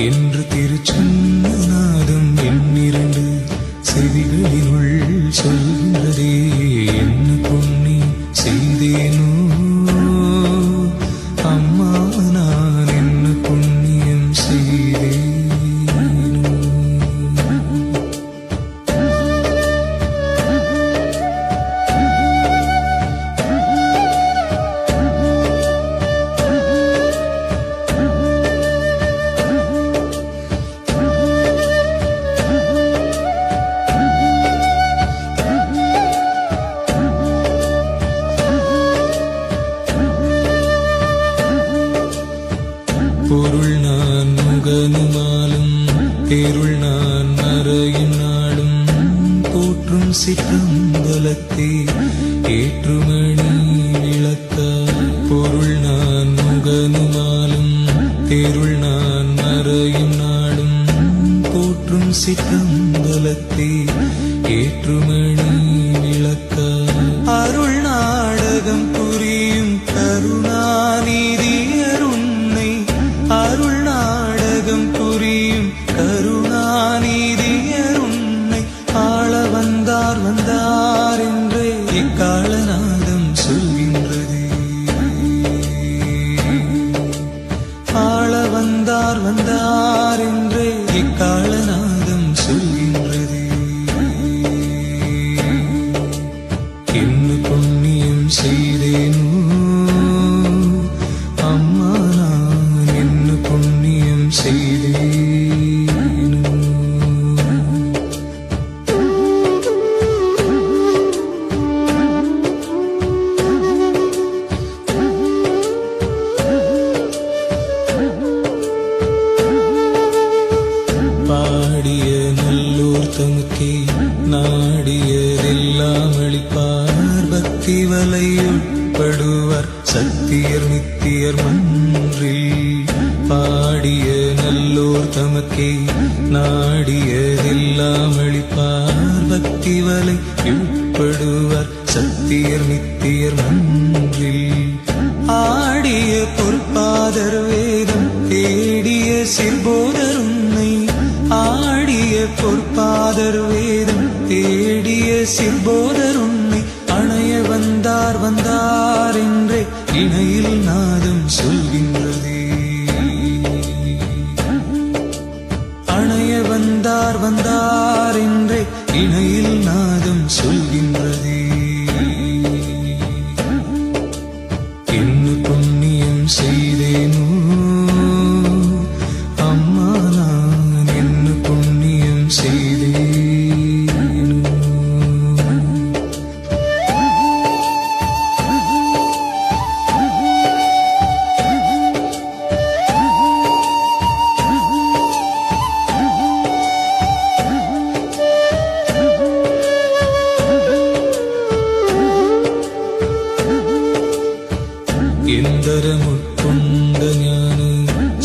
என்று திருச்சன் தேருள் நான் மறையும் நாடும் தோற்றும் சிற்றம்பலத்தே. ஏற்றுமணி விளக்க பொருள் நான் முகனுமாலும் தேருள் நான் மறையும் நாடும் தோற்றும் சிற்றம்பலத்தே. ஏற்றுமணி விளக்க அருள் நாடகம் புரியும் கருணாநிதி வந்தார் வந்தார் என்று இக்காலநாதம் சொல்கின்றது. ஆள வந்தார் வந்தார் என்று இக்காலநாதம் சொல்கின்றது. என்ன புண்ணியம் செய்தேனோ? அம்மா நான் என்ன புண்ணியம் செய்தேனோ? அளிப்பார் பக்தி சக்தியர் நித்தியர் மன்றில் பாடிய நல்லோர் தமக்கே நாடியதெல்லாம் அளிப்பார். பக்தி வலை உட்படுவார் சத்தியர் நித்தியர் மன்றில் ஆடிய பொற்பாதர் வேதம் தேடிய சிற்போதர் உன்னை ஆடிய பொற்பாதர் வேதம் தேடிய சிற்போதர் உன்னை வந்தார் வந்தார் என்றே இணையில் நாதம் சொல்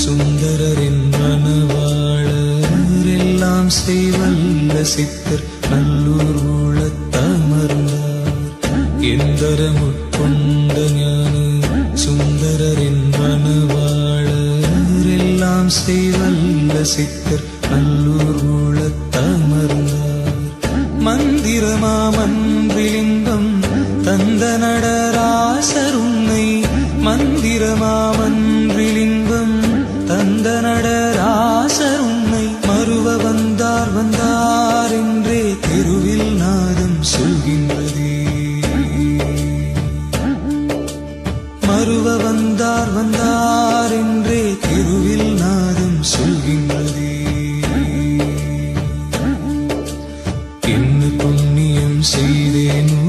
சுந்தரரின் மனவாளரெல்லாம் செய்வல்ல சித்தர் நல்லூர் ஊழத்தமர்ந்தார் எந்தரமுட்கொண்ட ஞான சுந்தரரின் மனவாளரெல்லாம் செய்வல்ல சித்தர் நல்லூர் ஊழத்தமர்ந்தார் மந்திரமாமன்றிலிங்கம் தந்த நடராசர் மந்திரமாமன் வந்தார் என்றே தெருவில் நாதம் சொல்கின்றதே. மறுவ வந்தார் வந்தார் என்றே தெருவில் நாதம் சொல்கின்றதே. என்ன புண்ணியம் செய்தேனோ?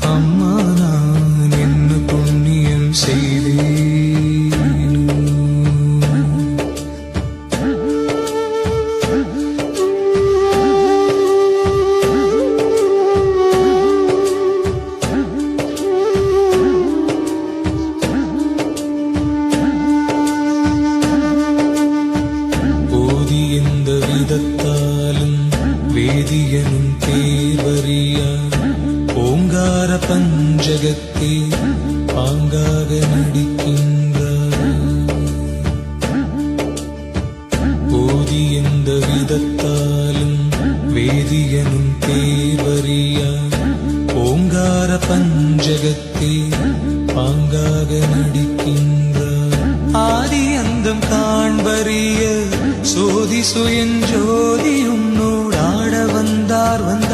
அம்மா நான் என்ன புண்ணியம் செய்தேனோ? வேதியனும் தேவரியா ஓங்கார பஞ்சகத்தே பாங்காக நடிக்கின்றார். போதி எந்த விதத்தாலும் வேதியனும் தேவரியா ஓங்கார பஞ்சகத்தே பாங்காக நடிக்கின்றார். ஆதி அந்தம் காண்பறிய சோதி சுயஞ்சோதியும் நோ வந்தார் வந்தார்.